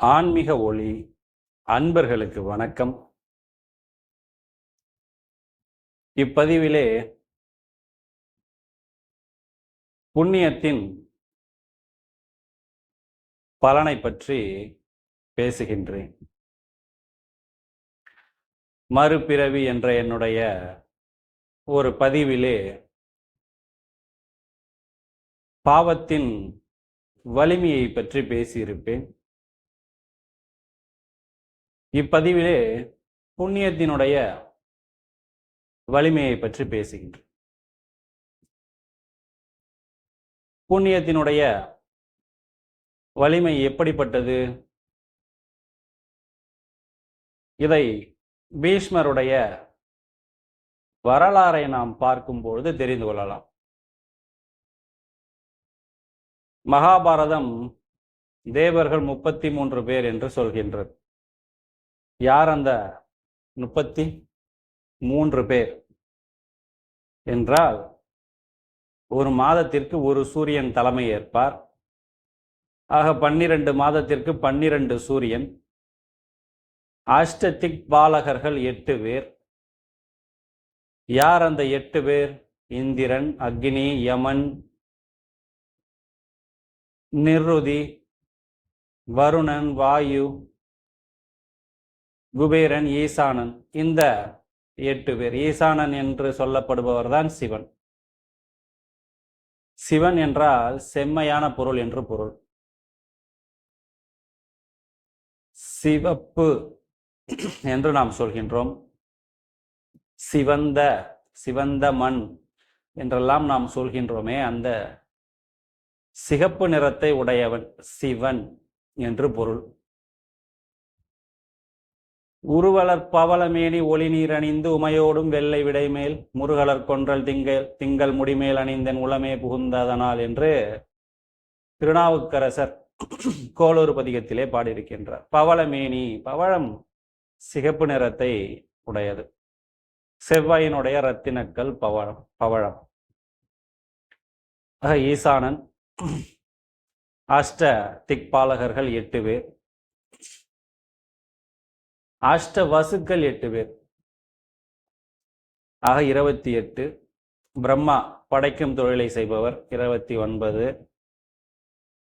ஆன்மீக ஒளி அன்பர்களுக்கு வணக்கம். இப்பதிவிலே புண்ணியத்தின் பலனை பற்றி பேசுகின்றேன். மறுபிறவி என்ற என்னுடைய ஒரு பதிவிலே பாவத்தின் வலிமையை பற்றி பேசியிருப்பேன். இப்பதிவிலே புண்ணியத்தினுடைய வலிமையை பற்றி பேசுகின்றேன் புண்ணியத்தினுடைய வலிமை எப்படிப்பட்டது? இதை பீஷ்மருடைய வரலாறை நாம் பார்க்கும் பொழுது தெரிந்து கொள்ளலாம். மகாபாரதம் தேவர்கள் முப்பத்தி மூன்று பேர் என்று சொல்கின்றது. யார் அந்த முப்பத்தி மூன்று பேர்? என்றால் ஒரு மாதத்திற்கு ஒரு சூரியன் தலைமை ஏற்பார். ஆக பன்னிரண்டு மாதத்திற்கு பன்னிரண்டு சூரியன். அஷ்டதிக் பாலகர்கள் எட்டு பேர். யார் அந்த எட்டு பேர்? இந்திரன் அக்னி யமன் நிருதி வருணன் வாயு குபேரன் ஈசானன். இந்த எட்டு பேர் ஈசானன் என்று சொல்லப்படுபவர் தான் சிவன். சிவன் என்றால் செம்மையான பொருள் என்று பொருள். சிவப்பு என்று நாம் சொல்கின்றோம். சிவந்த சிவந்த மண் என்றெல்லாம் நாம் சொல்கின்றோமே அந்த சிகப்பு நிறத்தை உடையவன் சிவன் என்று பொருள். உருவலர் பவளமேனி ஒளி நீர் அணிந்து உமையோடும் வெள்ளை விடைமேல் முருகலர் கொன்றல் திங்கள் திங்கள் முடிமேல் அணிந்தன் உளமே புகுந்ததனால் என்று திருநாவுக்கரசர் கோளூர் பதிகத்திலே பாடியிருக்கின்றார். பவளமேனி பவழம் சிகப்பு நிறத்தை உடையது. செவ்வாயினுடைய ரத்தினக்கல் பவழம் பவழம். ஈசானன் அஷ்ட திக்பாலகர்கள் எட்டு பேர். அஷ்ட வசுக்கள் எட்டு பேர். ஆக இருபத்தி எட்டு. பிரம்மா படைக்கும் தொழிலை செய்பவர் இருபத்தி ஒன்பது.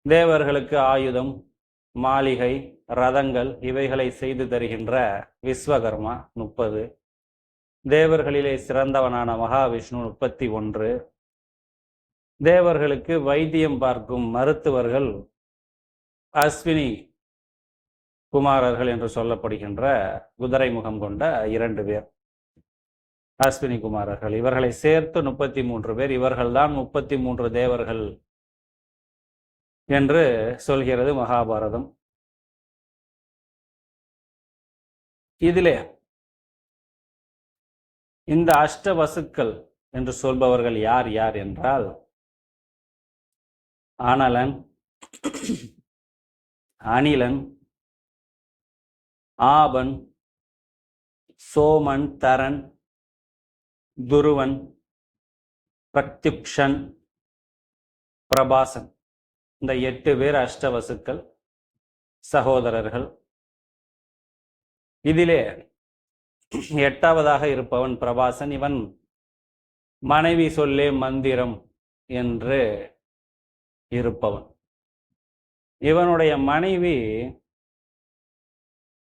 தேவர்களுக்கு ஆயுதம் மாளிகை ரதங்கள் இவைகளை செய்து தருகின்ற விஸ்வகர்மா முப்பது. தேவர்களிலே சிறந்தவனான மகாவிஷ்ணு முப்பத்தி ஒன்று. தேவர்களுக்கு வைத்தியம் பார்க்கும் மருத்துவர்கள் அஸ்வினி குமாரர்கள் என்று சொல்லப்படுகின்ற குதிரை முகம் கொண்ட இரண்டு பேர். அஸ்வினி குமாரர்கள். இவர்களை சேர்த்து முப்பத்தி மூன்று பேர். இவர்கள்தான் முப்பத்தி மூன்று தேவர்கள் என்று சொல்கிறது மகாபாரதம். இதிலே இந்த அஷ்டவசுக்கள் என்று சொல்பவர்கள் யார் யார் என்றால் ஆனலன் அனிலன் ஆபன் சோமன் தரன் துருவன் பிரத்யுக்ஷன் பிரபாசன். இந்த எட்டு பேர் அஷ்டவசுக்கள் சகோதரர்கள். இதிலே எட்டாவதாக இருப்பவன் பிரபாசன் இவன் மனைவி சொல்லே மந்திரம் என்று இருப்பவன். இவனுடைய மனைவி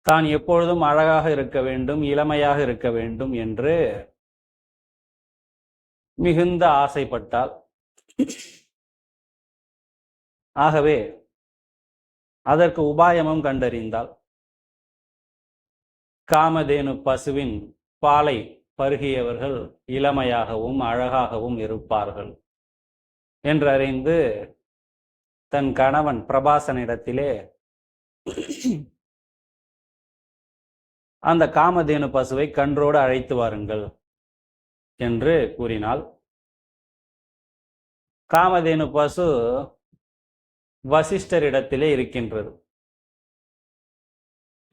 தான் எப்பொழுதும் அழகாக இருக்க வேண்டும் இளமையாக இருக்க வேண்டும் என்று மிகுந்த ஆசைப்பட்டாள் ஆகவே அதற்கு உபாயமும் கண்டறிந்தால். காமதேனு பசுவின் பாலை பருகியவர்கள் இளமையாகவும் அழகாகவும் இருப்பார்கள் என்று அறிந்து தன் கணவன் பிரபாசனிடத்திலே அந்த காமதேனு பசுவை கன்றோடு அழைத்து வாருங்கள் என்று கூறினாள். காமதேனு பசு வசிஷ்டரிடத்திலே இருக்கின்றது.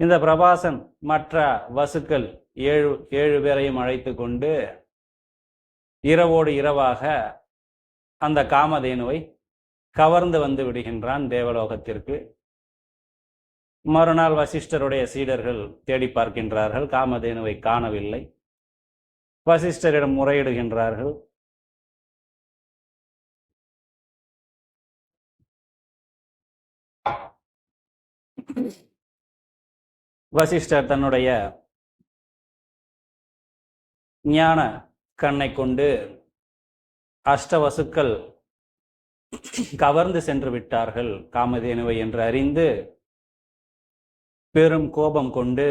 இந்த பிரபாசன் மற்ற வசுக்கள் ஏழு ஏழு பேரையும் அழைத்து கொண்டு இரவோடு இரவாக அந்த காமதேனுவை கவர்ந்து வந்து விடுகின்றான் தேவலோகத்திற்கு. மறுநாள் வசிஷ்டருடைய சீடர்கள் தேடி பார்க்கின்றார்கள். காமதேனுவை காணவில்லை. வசிஷ்டரிடம் முறையிடுகின்றார்கள். வசிஷ்டர் தன்னுடைய ஞான கண்ணை கொண்டு அஷ்டவசுக்கள் கவர்ந்து சென்று விட்டார்கள். காமதேனுவை என்று அறிந்து பெரும் கோபம் கொண்டு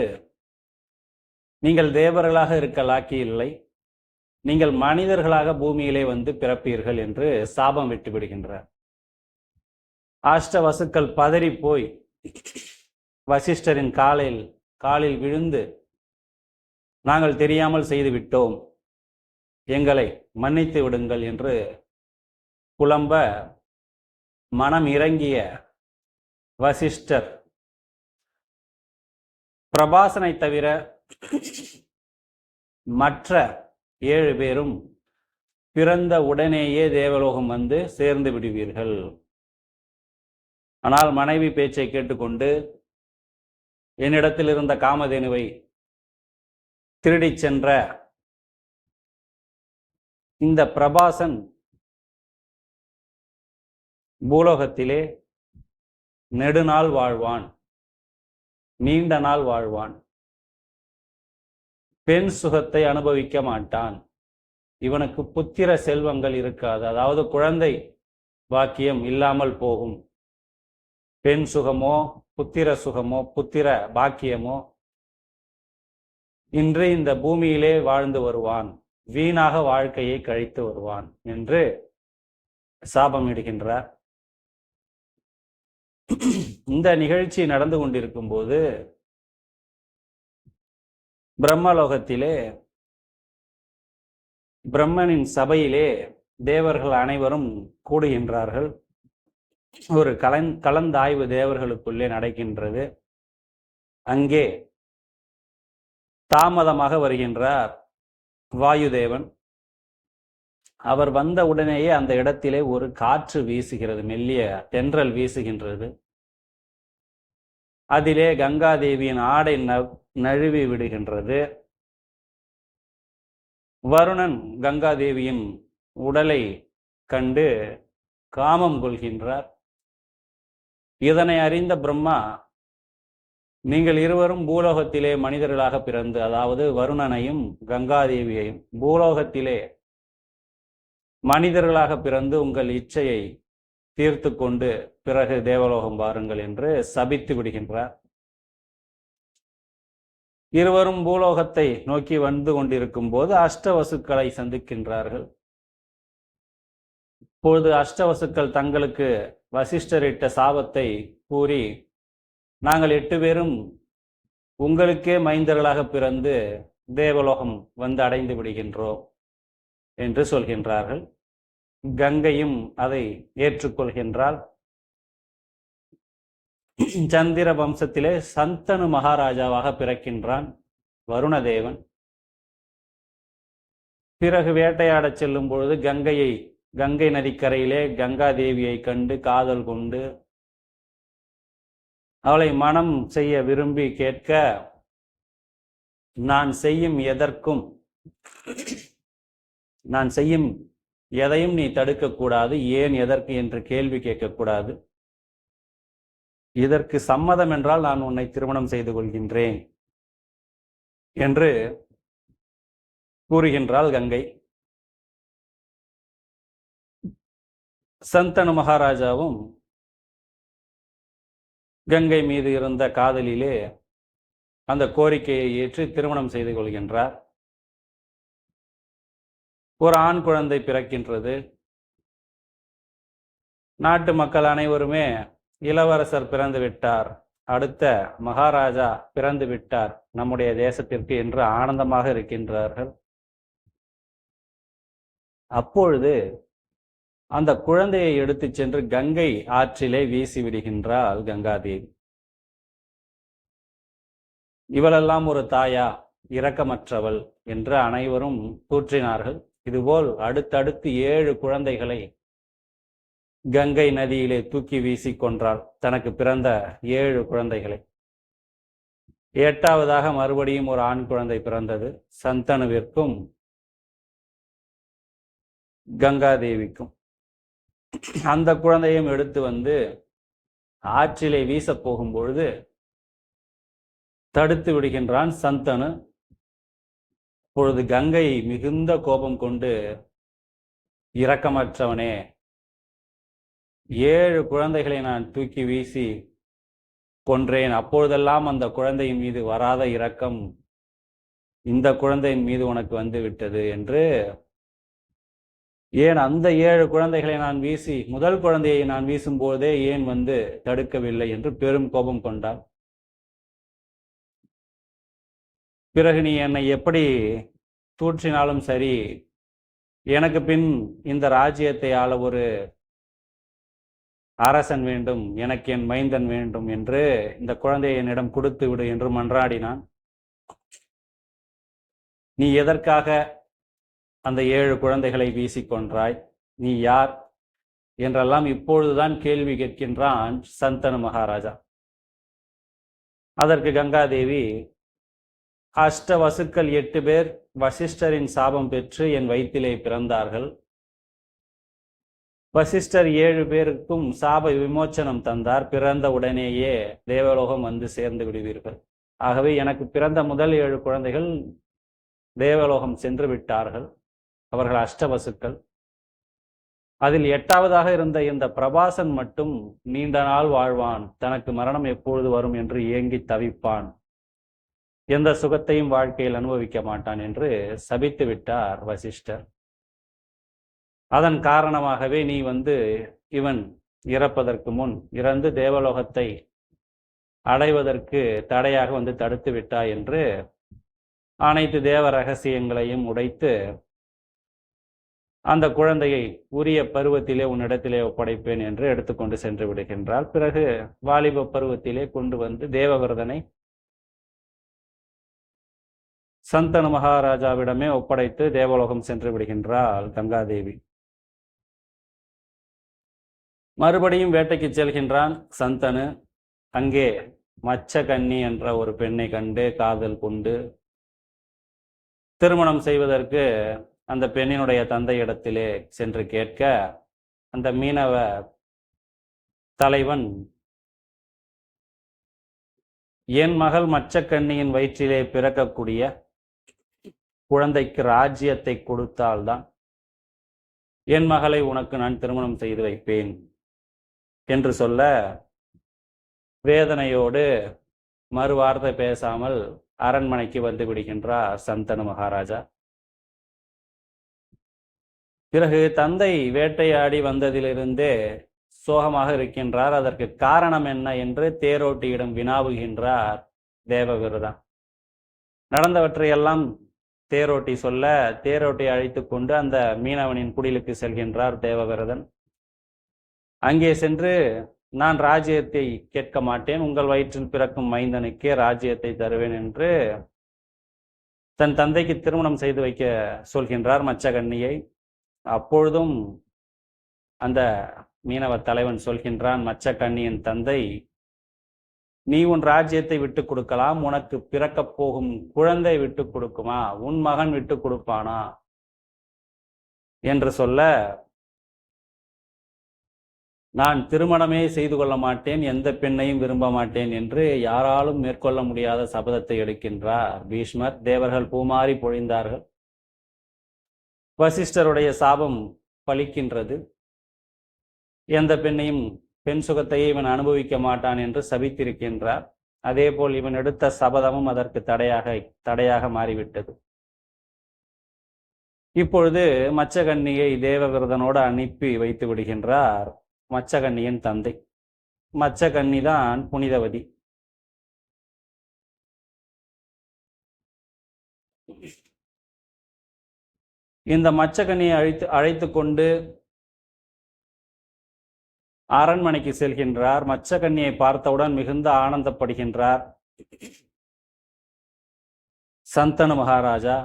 நீங்கள் தேவர்களாக இருக்கலாக்கி இல்லை. நீங்கள் மனிதர்களாக பூமியிலே வந்து பிறப்பீர்கள் என்று சாபம் விட்டு விடுகின்றார். பதறி போய் வசிஷ்டரின் காலில் காலில் விழுந்து நாங்கள் தெரியாமல் செய்து விட்டோம். எங்களை மன்னித்து விடுங்கள் என்று புலம்ப மனம் இறங்கிய வசிஷ்டர் பிரபாசனை தவிர மற்ற ஏழு பேரும் பிறந்த உடனேயே தேவலோகம் வந்து சேர்ந்து விடுவீர்கள். ஆனால் மனைவி பேச்சை கேட்டுக்கொண்டு என்னிடத்தில் இருந்த காமதேனுவை திருடிச் சென்ற இந்த பிரபாசன் பூலோகத்திலே நெடுநாள் வாழ்வான். நீண்ட நாள் வாழ்வான். பெண் சுகத்தை அனுபவிக்க மாட்டான். இவனுக்கு புத்திர செல்வங்கள் இருக்காது. அதாவது குழந்தை பாக்கியம் இல்லாமல் போகும். பெண் சுகமோ புத்திர சுகமோ புத்திர பாக்கியமோ இன்று இந்த பூமியிலே வாழ்ந்து வருவான். வீணாக வாழ்க்கையை கழித்து வருவான் என்று சாபமிடுகின்றார் இந்த நிகழ்ச்சி நடந்து கொண்டிருக்கும் போது பிரம்மலோகத்திலே பிரம்மனின் சபையிலே தேவர்கள் அனைவரும் கூடுகின்றார்கள். ஒரு கலந் கலந்தாய்வு தேவர்களுக்குள்ளே நடக்கின்றது. அங்கே தாமதமாக வருகின்றார் வாயுதேவன். அவர் வந்த உடனேயே அந்த இடத்திலே ஒரு காற்று வீசுகிறது மெல்லிய தென்றல் வீசுகின்றது. அதிலே கங்காதேவியின் ஆடை ந- நழுவி விடுகின்றது. வருணன் கங்காதேவியின் உடலை கண்டு காமம் கொள்கின்றார். இதனை அறிந்த பிரம்மா நீங்கள் இருவரும் பூலோகத்திலே மனிதர்களாக பிறந்து அதாவது வருணனையும் கங்காதேவியையும் பூலோகத்திலே மனிதர்களாக பிறந்து உங்கள் இச்சையை தீர்த்து கொண்டு பிறகு தேவலோகம் வாருங்கள் என்று சபித்து விடுகின்றார். இருவரும் பூலோகத்தை நோக்கி வந்து கொண்டிருக்கும் போது அஷ்டவசுக்களை சந்திக்கின்றார்கள். இப்பொழுது அஷ்டவசுக்கள் தங்களுக்கு வசிஷ்டரிட்ட சாபத்தை கூறி நாங்கள் எட்டு பேரும் உங்களுக்கே மைந்தர்களாக பிறந்து தேவலோகம் வந்து அடைந்து விடுகின்றோம் என்று சொல்கின்றார்கள். கங்கையும் அதை ஏற்றுக்கொள்கின்றாள். சந்திர வம்சத்திலே சந்தனு மகாராஜாவாக பிறக்கின்றான் வருணதேவன். பிறகு வேட்டையாடச் செல்லும் பொழுது கங்கையை கங்கை நதிக்கரையிலே கங்கா தேவியை கண்டு காதல் கொண்டு அவளை மனம் செய்ய விரும்பி கேட்க நான் செய்யும் எதற்கும் நான் செய்யும் எதையும் நீ தடுக்கக்கூடாது. ஏன் எதற்கு என்று கேள்வி கேட்கக்கூடாது. இதற்கு சம்மதம் என்றால் நான் உன்னை திருமணம் செய்து கொள்கின்றேன் என்று கூறுகின்றாள் கங்கை. சந்தனு மகாராஜாவும் கங்கை மீது இருந்த காதலிலே அந்த கோரிக்கையை ஏற்று திருமணம் செய்து கொள்கின்றார். ஒரு ஆண் குழந்தை பிறக்கின்றது. நாட்டு மக்கள் அனைவருமே இளவரசர் பிறந்து விட்டார். அடுத்த மகாராஜா பிறந்து விட்டார். நம்முடைய தேசத்திற்கு என்று ஆனந்தமாக இருக்கின்றார்கள். அப்பொழுது அந்த குழந்தையை எடுத்துச் சென்று கங்கை ஆற்றிலே வீசி விடுகின்றாள் கங்காதேவி. இவளெல்லாம் ஒரு தாயா இரக்கமற்றவள் என்று அனைவரும் தூற்றினார்கள். இதுபோல் அடுத்தடுத்து ஏழு குழந்தைகளை கங்கை நதியிலே தூக்கி வீசி கொன்றார் தனக்கு பிறந்த ஏழு குழந்தைகளை. எட்டாவதாக மறுபடியும் ஒரு ஆண் குழந்தை பிறந்தது. சந்தனுவிற்கும் கங்காதேவிக்கும். அந்த குழந்தையும் எடுத்து வந்து ஆற்றிலே வீசப் போகும்பொழுது தடுத்து விடுகின்றான் சந்தனு. அப்பொழுது கங்கை மிகுந்த கோபம் கொண்டு இரக்கமற்றவனே ஏழு குழந்தைகளை நான் தூக்கி வீசி கொன்றேன். அப்பொழுதெல்லாம் அந்த குழந்தையின் மீது வராத இரக்கம் இந்த குழந்தையின் மீது உனக்கு வந்து விட்டது என்று ஏன் அந்த ஏழு குழந்தைகளை நான் வீசி முதல் குழந்தையை நான் வீசும்போதே ஏன் வந்து தடுக்கவில்லை என்று பெரும் கோபம் கொண்டான். பிறகு நீ என்னை எப்படி தூற்றினாலும் சரி எனக்கு பின் இந்த ராஜ்யத்தை ஆள ஒரு அரசன் வேண்டும் எனக்கு என் மைந்தன் வேண்டும் என்று இந்த குழந்தையை என்னிடம் கொடுத்து விடு என்று மன்றாடினான். நீ எதற்காக அந்த ஏழு குழந்தைகளை வீசிக்கொன்றாய் நீ யார்? என்றெல்லாம் இப்பொழுதுதான் கேள்வி கேட்கின்றான் சந்தனு மகாராஜா. அதற்கு கங்காதேவி அஷ்ட வசுக்கள் எட்டு பேர் வசிஷ்டரின் சாபம் பெற்று என் வயிற்றிலே பிறந்தார்கள். வசிஷ்டர் ஏழு பேருக்கும் சாப விமோச்சனம் தந்தார். பிறந்த உடனேயே தேவலோகம் வந்து சேர்ந்து விடுவீர்கள். ஆகவே எனக்கு பிறந்த முதல் ஏழு குழந்தைகள் தேவலோகம் சென்று விட்டார்கள். அவர்கள் அஷ்டவசுக்கள். அதில் எட்டாவதாக இருந்த இந்த பிரபாசன் மட்டும் நீண்ட நாள் வாழ்வான். தனக்கு மரணம் எப்பொழுது வரும் என்று ஏங்கி தவிப்பான். எந்த சுகத்தையும் வாழ்க்கையில் அனுபவிக்க மாட்டான் என்று சபித்து விட்டார் வசிஷ்டர். அதன் காரணமாகவே நீ வந்து இவன் இறப்பதற்கு முன் இறந்து தேவலோகத்தை அடைவதற்கு தடையாக வந்து தடுத்து விட்டாய் என்று அனைத்து தேவ ரகசியங்களையும் உடைத்து அந்த குழந்தையை உரிய பருவத்திலே உன்னிடத்திலே ஒப்படைப்பேன் என்று எடுத்துக்கொண்டு சென்று விடுகின்றாள். பிறகு வாலிப பருவத்திலே கொண்டு வந்து தேவவிரதனை சந்தனு மகாராஜாவிடமே ஒப்படைத்து தேவலோகம் சென்று விடுகின்றாள் கங்காதேவி. மறுபடியும் வேட்டைக்கு செல்கின்றான் சந்தனு. அங்கே மச்ச கன்னி என்ற ஒரு பெண்ணை கண்டு காதல் கொண்டு திருமணம் செய்வதற்கு அந்த பெண்ணினுடைய தந்தையிடத்திலே சென்று கேட்க அந்த மீனவ தலைவன் என் மகள் மச்சக்கண்ணியின் வயிற்றிலே பிறக்கக்கூடிய குழந்தைக்கு ராஜ்யத்தை கொடுத்தால்தான் என் மகளை உனக்கு நான் திருமணம் செய்து வைப்பேன் என்று சொல்ல வேதனையோடு மறுவார்த்தை பேசாமல் அரண்மனைக்கு வந்து விடுகின்றார் சந்தனு மகாராஜா. பிறகு தந்தை வேட்டையாடி வந்ததிலிருந்தே சோகமாக இருக்கின்றார். அதற்கு காரணம் என்ன என்று தேரோட்டியிடம் வினாவுகின்றார் தேவவிரதன் நடந்தவற்றையெல்லாம் தேரோட்டி சொல்ல தேரோட்டி அழைத்து கொண்டு அந்த மீனவனின் குடிலுக்கு செல்கின்றார் தேவவிரதன் அங்கே சென்று நான் ராஜ்யத்தை கேட்க மாட்டேன் உங்கள் வயிற்றில் பிறக்கும் மைந்தனுக்கே ராஜ்யத்தை தருவேன் என்று தன் தந்தைக்கு திருமணம் செய்து வைக்க சொல்கின்றார் மச்சகன்னியை. அப்பொழுதும் அந்த மீனவ தலைவன் சொல்கின்றான் மச்சக்கண்ணியின் தந்தை நீ உன் ராஜ்யத்தை விட்டு கொடுக்கலாம் உனக்கு பிறக்கப் போகும் குழந்தை விட்டு கொடுக்குமா உன் மகன் விட்டு கொடுப்பானா? என்று சொல்ல நான் திருமணமே செய்து கொள்ள மாட்டேன் எந்த பெண்ணையும் விரும்ப மாட்டேன் என்று யாராலும் மேற்கொள்ள முடியாத சபதத்தை எடுக்கின்றார் பீஷ்மர். தேவர்கள் பூமாறி பொழிந்தார்கள். வசிஷ்டருடைய சாபம் பலிக்கின்றது. எந்த பெண்ணையும் பெண் சுகத்தையே இவன் அனுபவிக்க மாட்டான் என்று சபித்திருக்கின்றார். அதேபோல் இவன் எடுத்த சபதமும் அதற்கு தடையாக தடையாக மாறிவிட்டது. இப்பொழுது மச்சகன்னியை தேவவிரதனோடு அனுப்பி வைத்து விடுகின்றார் மச்சகன்னியின் தந்தை. மச்சகன்னி தான் புனிதவதி. இந்த மச்சகனியை அழைத்து அழைத்து கொண்டு அரண்மனைக்கு செல்கின்றார். மச்சகன்னியை பார்த்தவுடன் மிகுந்த ஆனந்தப்படுகின்றார். சந்தனு மகாராஜா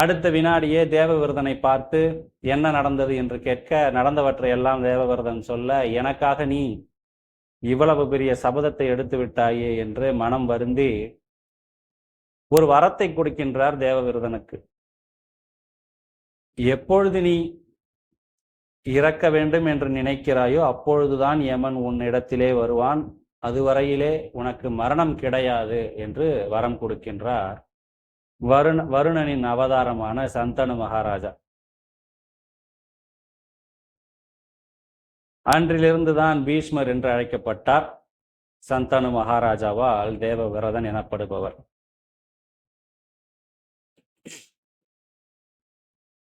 அடுத்த வினாடியே தேவவிரதனை பார்த்து என்ன நடந்தது? என்று கேட்க நடந்தவற்றை எல்லாம் தேவவிரதன் சொல்ல எனக்காக நீ இவ்வளவு பெரிய சபதத்தை எடுத்து விட்டாயே என்று மனம் வருந்தி ஒரு வரத்தை கொடுக்கின்றார் தேவவிரதனுக்கு. எப்பொழுது நீ இறக்க வேண்டும் என்று நினைக்கிறாயோ அப்பொழுதுதான் யமன் உன் இடத்திலே வருவான். அதுவரையிலே உனக்கு மரணம் கிடையாது என்று வரம் கொடுக்கின்றார். வருண வருணனின் அவதாரமான சந்தனு மகாராஜா. அன்றிலிருந்துதான் பீஷ்மர் என்று அழைக்கப்பட்டார். சந்தனு மகாராஜாவால் தேவவிரதன் எனப்படுபவர்.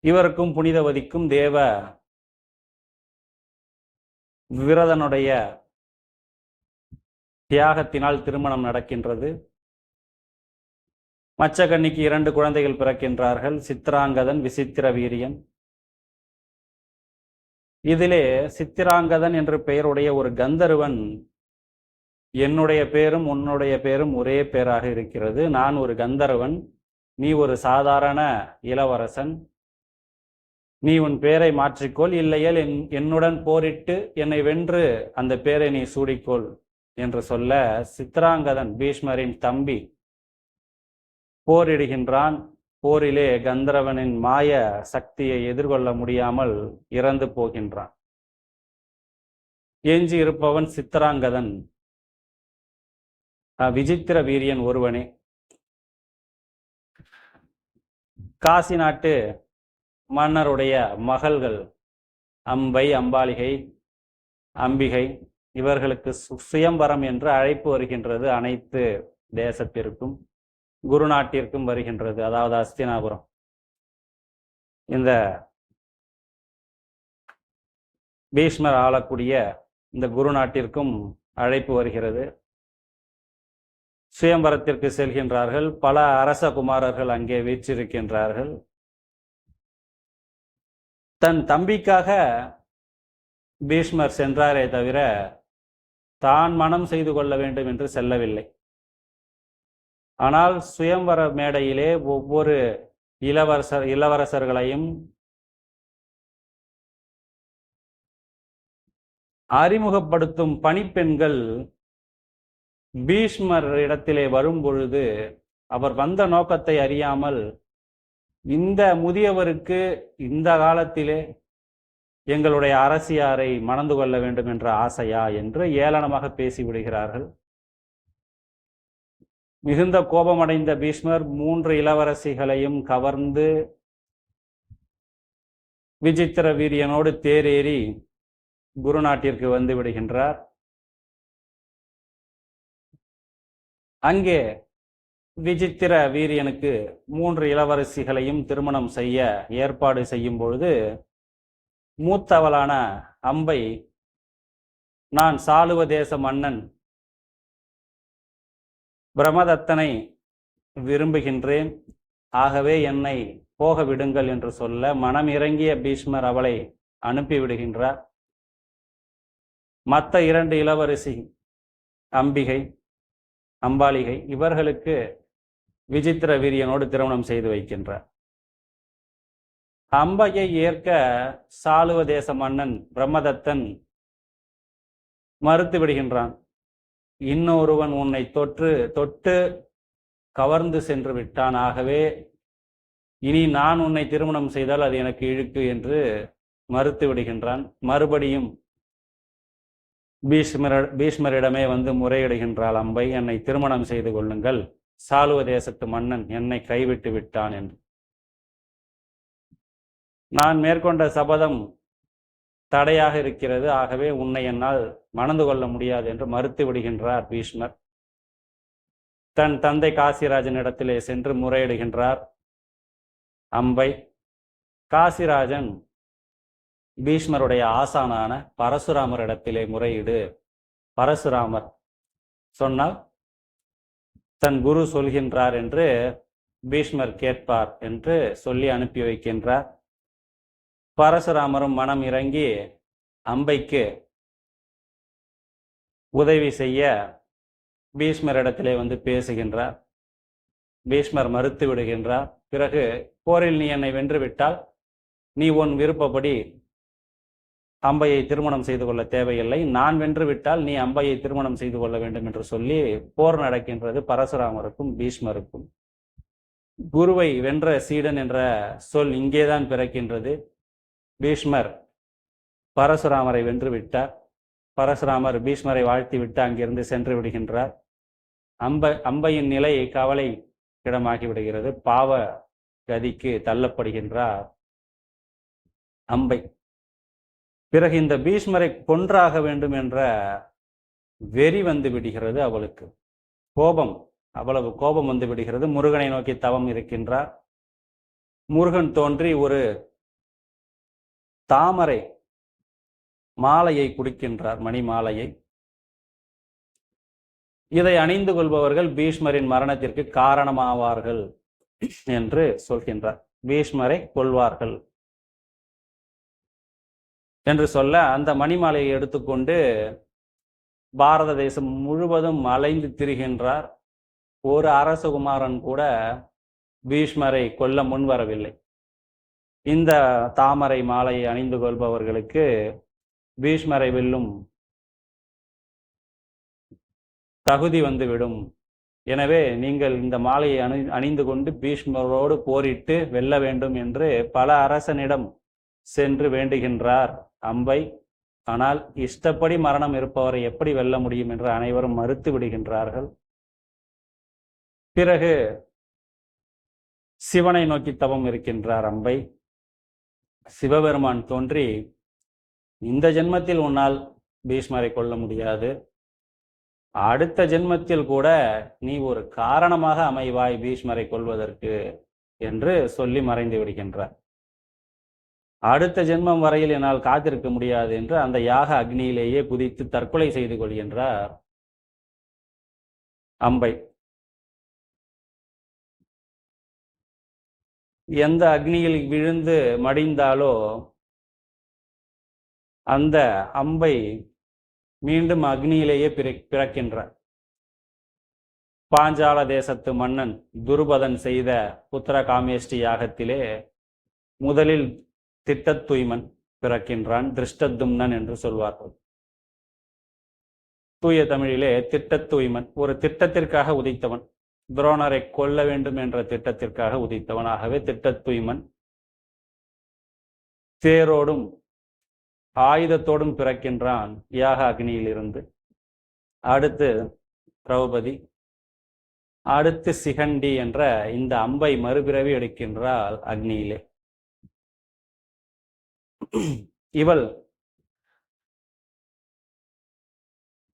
இவருக்கும் புனிதவதிக்கும் தேவ விரதனுடைய தியாகத்தினால் திருமணம் நடக்கின்றது. மச்சகன்னிக்கு இரண்டு குழந்தைகள் பிறக்கின்றார்கள். சித்திராங்கதன் விசித்திர வீரியன். இதிலே சித்திராங்கதன் என்று பெயருடைய ஒரு கந்தர்வன் என்னுடைய பேரும் உன்னுடைய பேரும் ஒரே பேராக இருக்கிறது. நான் ஒரு கந்தர்வன். நீ ஒரு சாதாரண இளவரசன். நீ உன் பேரை மாற்றிக்கொள் இல்லையேல் என் என்னுடன் போரிட்டு என்னை வென்று அந்த பேரை நீ சூடிக்கொள் என்று சொல்ல சித்ராங்கதன் பீஷ்மரின் தம்பி போரிடுகின்றான். போரிலே கந்தரவனின் மாய சக்தியை எதிர்கொள்ள முடியாமல் இறந்து போகின்றான். எஞ்சி இருப்பவன் சித்திராங்கதன் விசித்திர வீரியன் ஒருவனே. காசி நாட்டு மன்னருடைய மகள்கள் அம்பை அம்பாலிகை அம்பிகை இவர்களுக்கு சு- சுயம்பரம் என்று அழைப்பு வருகின்றது அனைத்து தேசத்திற்கும் குருநாட்டிற்கும் வருகின்றது அதாவது அஸ்தினாபுரம். இந்த பீஷ்மர் ஆளக்கூடிய இந்த குருநாட்டிற்கும் அழைப்பு வருகிறது. சுயம்பரத்திற்கு செல்கின்றார்கள் பல அரச குமாரர்கள் அங்கே வீற்றிருக்கின்றார்கள். தன் தம்பிக்காக பீஷ்மர் சென்றாரே தவிர தான் மனம் செய்து கொள்ள வேண்டும் என்று செல்லவில்லை. ஆனால் சுயம்வர மேடையிலே ஒவ்வொரு இளவரசர் இளவரசர்களையும் அறிமுகப்படுத்தும் பணிப்பெண்கள் பீஷ்மர் இடத்திலே வரும் பொழுது அவர் வந்த நோக்கத்தை அறியாமல் இந்த முதியவருக்கு இந்த காலத்திலே எங்களுடைய அரசியாரை மணந்து கொள்ள வேண்டும் என்ற ஆசையா என்று ஏளனமாக பேசிவிடுகிறார்கள். மிகுந்த கோபமடைந்த பீஷ்மர் மூன்று இளவரசிகளையும் கவர்ந்து விசித்திர வீரியனோடு தேரேறி குருநாட்டிற்கு வந்து விடுகின்றார். அங்கே விசித்திர வீரியனுக்கு மூன்று இளவரசிகளையும் திருமணம் செய்ய ஏற்பாடு செய்யும் பொழுது மூத்தவளான அம்பை நான் சாலுவ தேச மன்னன் பிரமதத்தனை விரும்புகின்றேன். ஆகவே என்னை போக விடுங்கள் என்று சொல்ல மனம் இறங்கிய பீஷ்மர் அவளை அனுப்பிவிடுகின்றார். மற்ற இரண்டு இளவரசி அம்பிகை அம்பாளிகை இவர்களுக்கு விசித்திர வீரியனோடு திருமணம் செய்து வைக்கின்றார். அம்பையை ஏற்க சாலுவ தேச மன்னன் பிரம்மதத்தன் மறுத்து விடுகின்றான். இன்னொருவன் உன்னை தொற்று தொட்டு கவர்ந்து சென்று விட்டான். ஆகவே இனி நான் உன்னை திருமணம் செய்தால் அது எனக்கு இழுக்கு என்று மறுத்து விடுகின்றான். மறுபடியும் பீஷ்மர பீஷ்மரிடமே வந்து முறையிடுகின்றாள் அம்பை. என்னை திருமணம் செய்து கொள்ளுங்கள். சாலுவ தேசத்து மன்னன் என்னை கைவிட்டு விட்டான் என்று. நான் மேற்கொண்ட சபதம் தடையாக இருக்கிறது. ஆகவே உன்னை என்னால் மணந்து கொள்ள முடியாது என்று மறுத்து விடுகின்றார் பீஷ்மர். தன் தந்தை காசிராஜன் இடத்திலே சென்று முறையிடுகின்றார். அம்பை. காசிராஜன் பீஷ்மருடைய ஆசானான பரசுராமர் இடத்திலே முறையிடு. பரசுராமர் சொன்னால் தன் குரு சொல்கின்றார் என்று பீஷ்மர் கேட்பார் என்று சொல்லி அனுப்பி வைக்கின்றார். பரசுராமரும் மனம் இறங்கி அம்பைக்கு உதவி செய்ய பீஷ்மரிடத்திலே வந்து பேசுகின்றார். பீஷ்மர் மறுத்து விடுகின்றார். பிறகு போரில் நீ என்னை வென்று விட்டால் நீ உன் விருப்பப்படி அம்பையை திருமணம் செய்து கொள்ள தேவையில்லை. நான் வென்று விட்டால் நீ அம்பையை திருமணம் செய்து கொள்ள வேண்டும் என்று சொல்லி போர் நடக்கின்றது பரசுராமருக்கும் பீஷ்மருக்கும். குருவை வென்ற சீடன் என்ற சொல் இங்கேதான் பிறக்கின்றது. பீஷ்மர் பரசுராமரை வென்று விட்டார். பரசுராமர் பீஷ்மரை வாழ்த்தி விட்டு அங்கிருந்து சென்று விடுகின்றார். அம்ப அம்பையின் நிலை கவலை இடமாகி விடுகிறது. பாவ கதிக்கு தள்ளப்படுகின்றார் அம்பை. பிறகு இந்த பீஷ்மரை கொன்றாக வேண்டும் என்ற வெறி வந்து விடுகிறது அவளுக்கு. கோபம் அவ்வளவு கோபம் வந்து விடுகிறது. முருகனை நோக்கி தவம் இருக்கின்றார். முருகன் தோன்றி ஒரு தாமரை மாலையை குடிக்கின்றார் மணி மாலையை. இதை அணிந்து கொள்பவர்கள் பீஷ்மரின் மரணத்திற்கு காரணமாவார்கள் என்று சொல்கின்றார். பீஷ்மரை கொள்வார்கள் என்று சொல்ல அந்த மணிமாலையை எடுத்துக்கொண்டு பாரத தேசம் முழுவதும் அலைந்து திரிகின்றார். ஒரு அரசகுமாரன் கூட பீஷ்மரை கொல்ல முன்வரவில்லை இந்த தாமரை மாலையை அணிந்து கொள்பவர்களுக்கு பீஷ்மரை வெல்லும் தகுதி வந்துவிடும். எனவே நீங்கள் இந்த மாலையை அணி அணிந்து கொண்டு பீஷ்மரோடு போரிட்டு வெல்ல வேண்டும் என்று பல அரசனிடம் சென்று வேண்டுகின்றார். அம்பை. ஆனால் இஷ்டப்படி மரணம் இருப்பவரை எப்படி வெல்ல முடியும் என்று அனைவரும் மறுத்து விடுகின்றார்கள். பிறகு சிவனை நோக்கி தவம் இருக்கின்றார் அம்பை. சிவபெருமான் தோன்றி இந்த ஜென்மத்தில் உன்னால் பீஷ்மரை கொள்ள முடியாது. அடுத்த ஜென்மத்தில் கூட நீ ஒரு காரணமாக அமைவாய் பீஷ்மரை கொள்வதற்கு என்று சொல்லி மறைந்து விடுகின்றார். அடுத்த ஜென்மம் வரையில் என்னால் காத்திருக்க முடியாது என்று அந்த யாக அக்னியிலேயே குதித்து தற்கொலை செய்து கொள்கின்றார் அம்பை. எந்த அக்னியில் விழுந்து மடிந்தாலோ அந்த அம்பை மீண்டும் அக்னியிலேயே பிற பிறக்கின்றார். பாஞ்சால தேசத்து மன்னன் துருபதன் செய்த புத்திர காமேஷ்டி யாகத்திலே முதலில் திட்டத் தூய்மன் பிறக்கின்றான் திருஷ்டத்தும்னன் என்று சொல்வார்கள். தூய தமிழிலே திட்டத் தூய்மன் ஒரு திட்டத்திற்காக உதித்தவன் துரோணரை கொல்ல வேண்டும் என்ற திட்டத்திற்காக உதித்தவன். ஆகவே திட்டத்துய்மன் தேரோடும் ஆயுதத்தோடும் பிறக்கின்றான் யாக அக்னியிலிருந்து. அடுத்து திரௌபதி அடுத்து சிகண்டி என்ற இந்த அம்பை மறுபிறவி எடுக்கின்றால் அக்னியிலே. இவள்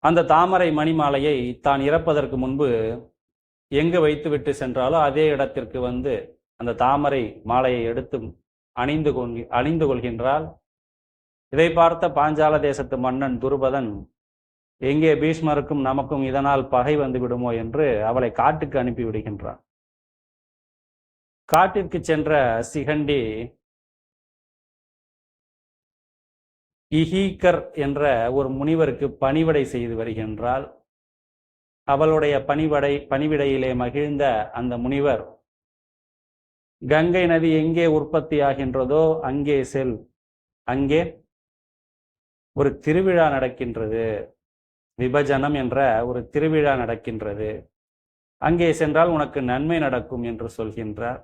அந்த தாமரை மணிமாலையை தான் இறப்பதற்கு முன்பு எங்கு வைத்துவிட்டு சென்றாலோ அதே இடத்திற்கு வந்து அந்த தாமரை மாலையை எடுத்து அணிந்து கொள் அணிந்து கொள்கின்றாள். இதை பார்த்த பாஞ்சால தேசத்து மன்னன் துருபதன் எங்கே பீஷ்மருக்கும் நமக்கும் இதனால் பகை வந்து விடுமோ? என்று அவளை காட்டுக்கு அனுப்பி விடுகின்றான். காட்டிற்கு சென்ற சிகண்டி இஹீக்கர் என்ற ஒரு முனிவருக்கு பணிவடை செய்து வருகின்றாள் அவளுடைய பணிவடை பணிவிடையிலே மகிழ்ந்த அந்த முனிவர் கங்கை நதி எங்கே உற்பத்தி ஆகின்றதோ அங்கே செல். அங்கே ஒரு திருவிழா நடக்கின்றது. விபஜனம் என்ற ஒரு திருவிழா நடக்கின்றது. அங்கே சென்றால் உனக்கு நன்மை நடக்கும் என்று சொல்கின்றார்.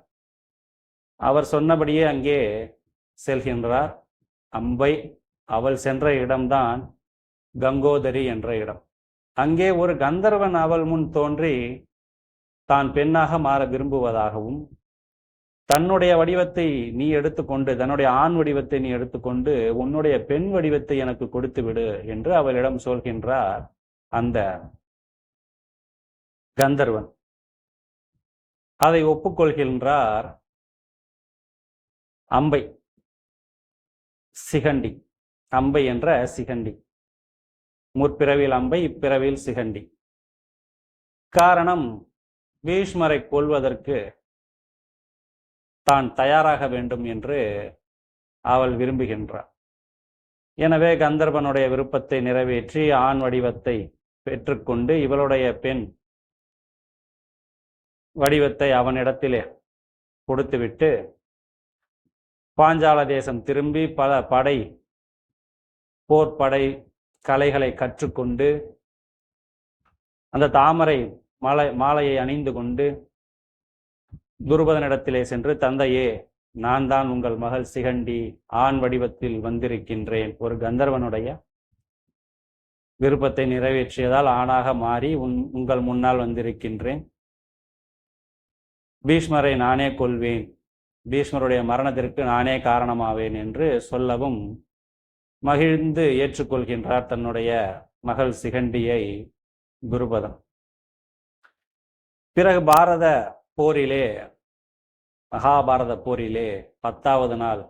அவர் சொன்னபடியே அங்கே செல்கின்றார். அம்பை அவள் சென்ற இடம்தான் கங்கோதரி என்ற இடம். அங்கே ஒரு கந்தர்வன் அவள் முன் தோன்றி தான் பெண்ணாக மாற விரும்புவதாகவும் தன்னுடைய வடிவத்தை நீ எடுத்துக்கொண்டு தன்னுடைய ஆண் வடிவத்தை நீ எடுத்துக்கொண்டு உன்னுடைய பெண் வடிவத்தை எனக்கு கொடுத்து விடு என்று அவளிடம் சொல்கின்றார் அந்த கந்தர்வன். அதை ஒப்புக்கொள்கின்றார் அம்பை சிகண்டி. அம்பை என்ற சிகண்டி. முற்பிறவில் அம்பை இப்பிறவில் சிகண்டி. காரணம் பீஷ்மரை கொல்வதற்கு தான் தயாராக வேண்டும் என்று அவள் விரும்புகின்றாள். எனவே கந்தர்வனுடைய விருப்பத்தை நிறைவேற்றி ஆண் வடிவத்தை பெற்றுக்கொண்டு இவளுடைய பெண் வடிவத்தை அவனிடத்திலே கொடுத்துவிட்டு பாஞ்சால தேசம் திரும்பி பல படை போர்ப்படை கலைகளை கற்றுக்கொண்டு அந்த தாமரை மாலை மாலையை அணிந்து கொண்டு துருபதனிடத்திலே சென்று தந்தையே நான் தான் உங்கள் மகள் சிகண்டி ஆண் வடிவத்தில் வந்திருக்கின்றேன். ஒரு கந்தர்வனுடைய விருப்பத்தை நிறைவேற்றியதால் ஆணாக மாறி உன் உங்கள் முன்னால் வந்திருக்கின்றேன். பீஷ்மரை நானே கொள்வேன் பீஷ்மருடைய மரணத்திற்கு நானே காரணமாவேன் என்று சொல்லவும் மகிழ்ந்து ஏற்றுக்கொள்கின்றார் தன்னுடைய மகள் சிகண்டியை குருபதம். பிறகு பாரத போரிலே மகாபாரத போரிலே பத்தாவது நாள்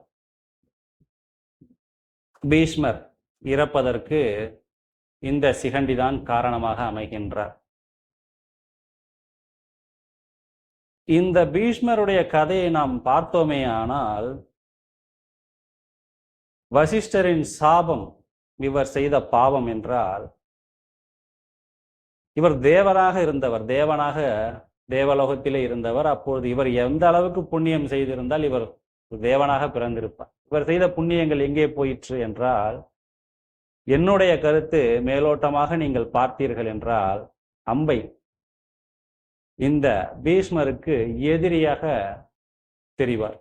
பீஷ்மர் இறப்பதற்கு இந்த சிகண்டிதான் காரணமாக அமைகின்றார். இந்த பீஷ்மருடைய கதையை நாம் பார்த்தோமே ஆனால் வசிஷ்டரின் சாபம் இவர் செய்த பாவம் என்றால் இவர் தேவராக இருந்தவர் தேவனாக தேவலோகத்திலே இருந்தவர் அப்பொழுது இவர் எந்த அளவுக்கு புண்ணியம் செய்திருந்தால் இவர் தேவனாக பிறந்திருப்பார். இவர் செய்த புண்ணியங்கள் எங்கே போயிற்று என்றால் என்னுடைய கருத்து மேலோட்டமாக நீங்கள் பார்த்தீர்கள் என்றால் அம்பை இந்த பீஷ்மருக்கு எதிரியாக தெரிவார்.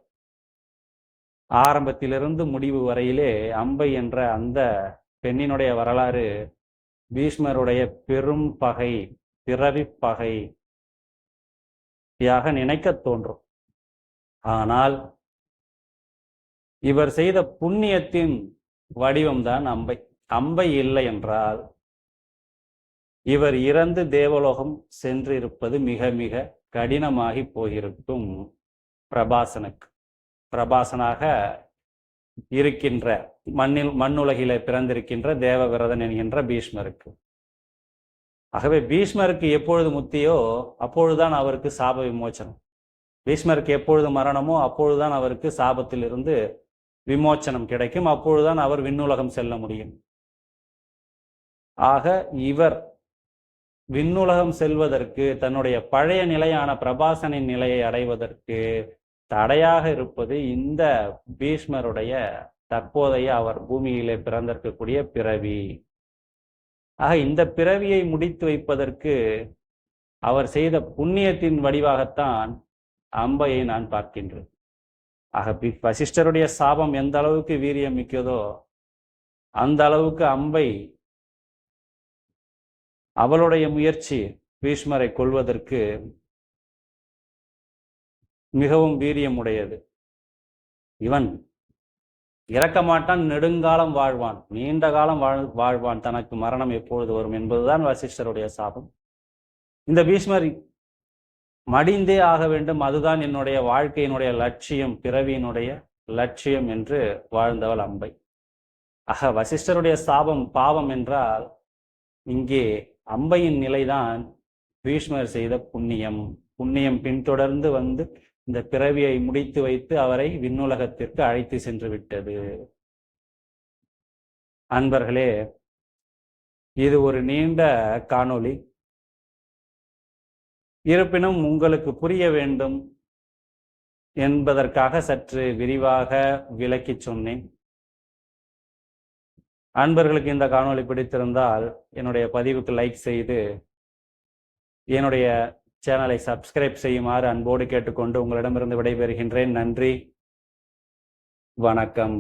ஆரம்பத்திலிருந்து முடிவு வரையிலே அம்பை என்ற அந்த பெண்ணினுடைய வரலாறு பீஷ்மருடைய பெரும் பகை பிறவி பகை யாக நினைக்க தோன்றும். ஆனால் இவர் செய்த புண்ணியத்தின் வடிவம்தான் அம்பை. அம்பை இல்லை என்றால் இவர் இறந்து தேவலோகம் சென்றிருப்பது மிக மிக கடினமாகி போயிருக்கும் பிரபாசனுக்கு. பிரபாசனாக இருக்கின்ற மண்ணில் மண்ணுலகில பிறந்திருக்கின்ற தேவவிரதன் என்கின்ற பீஷ்மருக்கு. ஆகவே பீஷ்மருக்கு எப்பொழுது முத்தியோ அப்பொழுதுதான் அவருக்கு சாப விமோச்சனம். பீஷ்மருக்கு எப்பொழுது மரணமோ அப்பொழுதுதான் அவருக்கு சாபத்திலிருந்து விமோச்சனம் கிடைக்கும். அப்பொழுதுதான் அவர் விண்ணுலகம் செல்ல முடியும். ஆக இவர் விண்ணுலகம் செல்வதற்கு தன்னுடைய பழைய நிலையான பிரபாசனின் நிலையை அடைவதற்கு தடையாக இருப்பது இந்த பீஷ்மருடைய தற்போதைய அவர் பூமியிலே பிறந்திருக்கக்கூடிய பிறவி. ஆக இந்த பிறவியை முடித்து வைப்பதற்கு அவர் செய்த புண்ணியத்தின் வடிவாகத்தான் அம்பையை நான் பார்க்கின்றேன். ஆக பி- வசிஷ்டருடைய சாபம் எந்த அளவுக்கு வீரியம் மிக்கதோ அந்த அளவுக்கு அம்பை அவளுடைய முயற்சி பீஷ்மரை கொள்வதற்கு மிகவும் வீரியம் உடையது இவன் இறக்க மாட்டான் நெடுங்காலம் வாழ்வான். நீண்ட காலம் வாழ் வாழ்வான். தனக்கு மரணம் எப்பொழுது வரும் என்பதுதான் வசிஷ்டருடைய சாபம். இந்த பீஷ்மர் மடிந்தே ஆக வேண்டும். அதுதான் என்னுடைய வாழ்க்கையினுடைய லட்சியம் பிறவியினுடைய லட்சியம் என்று வாழ்ந்தவள் அம்பை. ஆக வசிஷ்டருடைய சாபம் பாவம் என்றால் இங்கே அம்பையின் நிலைதான் பீஷ்மர் செய்த புண்ணியம். புண்ணியம் பின்தொடர்ந்து வந்து இந்த பிறவியை முடித்து வைத்து அவரை விண்ணுலகத்திற்கு அழைத்து சென்று விட்டது. அன்பர்களே இது ஒரு நீண்ட காணொளி. இருப்பினும் உங்களுக்கு புரிய வேண்டும் என்பதற்காக சற்று விரிவாக விளக்கி சொன்னேன். அன்பர்களுக்கு இந்த காணொளி பிடித்திருந்தால் என்னுடைய பதிவுக்கு லைக் செய்து என்னுடைய சேனலை சப்ஸ்கிரைப் செய்யுமாறு அன்போடு கேட்டுக்கொண்டு உங்களிடமிருந்து விடைபெறுகின்றேன். நன்றி. வணக்கம்.